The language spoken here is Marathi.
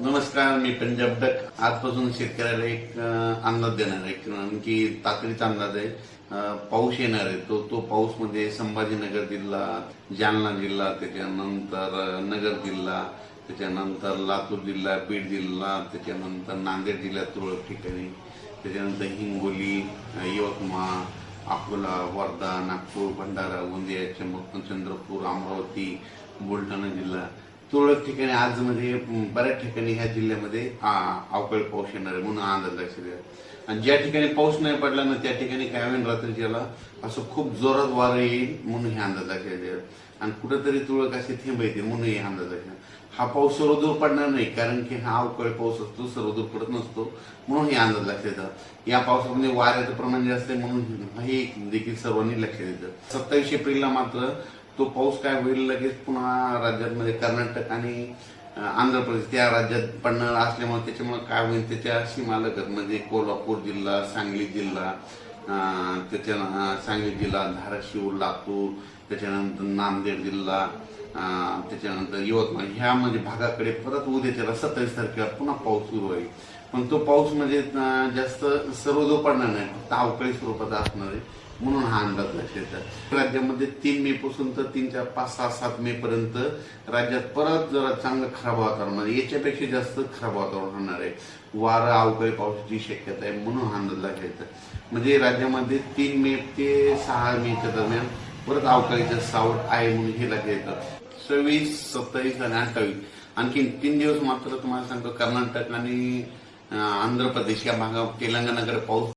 नमस्कार मी पंजाब डक. आजपासून शेतकऱ्याला एक अंदाज देणार आहे. कारण की तातडीचा अंदाज आहे. पाऊस येणार आहे. तो तो पाऊसमध्ये संभाजीनगर जिल्हा जालना जिल्हा त्याच्यानंतर नगर जिल्हा त्याच्यानंतर लातूर जिल्हा बीड जिल्हा त्याच्यानंतर नांदेड जिल्ह्यात तुरळक ठिकाणी त्याच्यानंतर हिंगोली यवतमाळ अकोला वर्धा नागपूर भंडारा गोंदिया चंद्रपूर अमरावती बुलढाणा जिल्हा. तुरळक ठिकाणी आज म्हणजे बऱ्याच ठिकाणी ह्या जिल्ह्यामध्ये अवकाळी पाऊस येणार आहे म्हणून आनंद लक्षात द्या आणि ज्या ठिकाणी पाऊस नाही पडला ना त्या ठिकाणी काय होईल रात्रीच्याला? असं खूप जोरात वारं येईल म्हणून हे अंदाज लक्षात द्या आणि कुठेतरी तुरळक असे थेंब येतील म्हणून हे अंदाज लक्षात हा पाऊस सर्वदूर पडणार नाही कारण की हा अवकाळी पाऊस असतो सर्वदूर पडत नसतो म्हणून हे अंदाज लक्षात येतं. या पावसामध्ये वाऱ्याचं प्रमाण जास्त आहे म्हणून हे देखील सर्वांनी लक्षात येतं. सत्तावीस एप्रिलला मात्र तो पाऊस काय होईल लगेच पुन्हा राज्यामध्ये कर्नाटक आणि आंध्र प्रदेश त्या राज्यात पडणार असल्यामुळे त्याच्यामुळे काय होईल त्याच्या सीमालगत म्हणजे कोल्हापूर जिल्हा सांगली जिल्हा त्याच्या सांगली जिल्हा धाराशिव लातूर त्याच्यानंतर नांदेड जिल्हा त्याच्यानंतर यवतमाळ ह्या म्हणजे भागाकडे परत उद्याच्याला सत्तावीस तारखेला पुन्हा पाऊस सुरू होईल. पण तो पाऊस म्हणजे जास्त जास्त सर्वदूर पडणार नाही. फक्त अवकाळी स्वरूपाचा असणार आहे. म्हणून हा अंदाज लक्षात येतात राज्यामध्ये तीन मे पासून तर तीन चार पाच सहा सात मे पर्यंत राज्यात परत जरा चांगलं खराब वातावरण म्हणजे याच्यापेक्षा जास्त खराब वातावरण होणार आहे. वारं अवकाळी पावसाची शक्यता आहे म्हणून हा अंदाज लक्षात येतं म्हणजे राज्यामध्ये तीन मे ते सहा मेच्या दरम्यान परत अवकाळीचं सावट आहे म्हणून हे लक्षात येतं. सव्वीस सत्तावीस आणि अठ्ठावीस. आणखी तीन दिवस मात्र तुम्हाला सांगतो कर्नाटक आणि अं, आंध्र प्रदेश या भागात तेलंगणाकडे पाऊस